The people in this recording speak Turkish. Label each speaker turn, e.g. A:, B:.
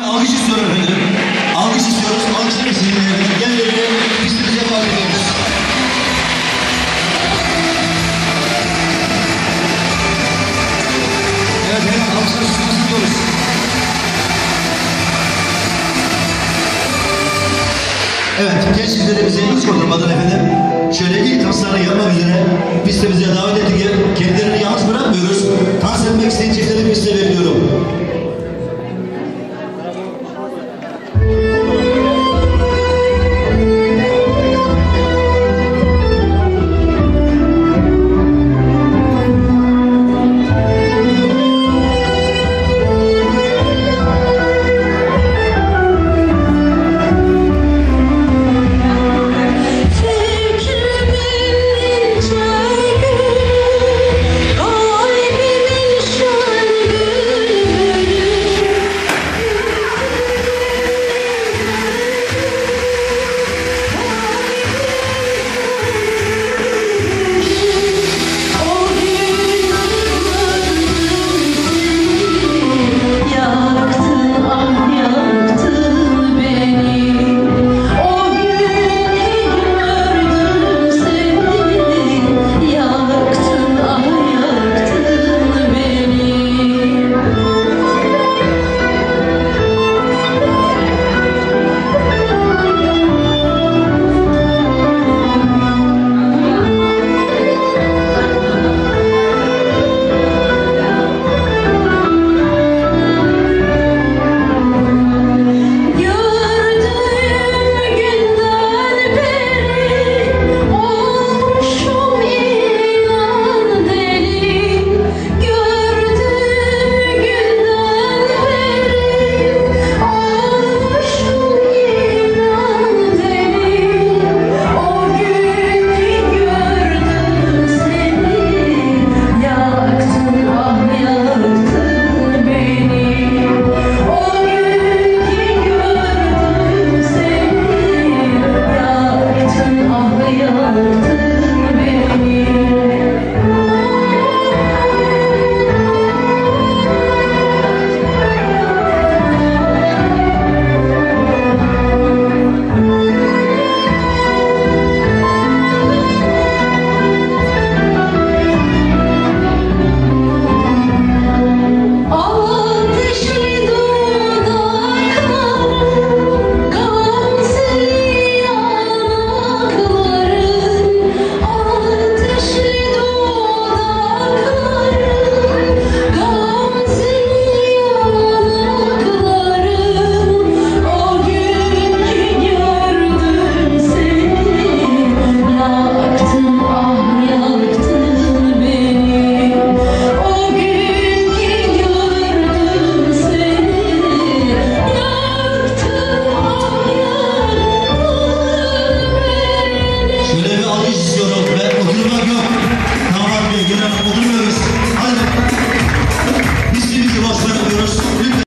A: Alkış istiyorum efendim. İstiyoruz. Alkışlar şey mısınız? Gel böyle pistimize fark ediyoruz. Evet her alkışlar susmasın şey diyoruz. Evet gençliklerimizi hiç kondurmadan efendim. Şöyle ilk danslarına gelmek üzere pistimize davet ettik. Kendilerini yalnız bırakmıyoruz. Dans etmek isteyen çiftleri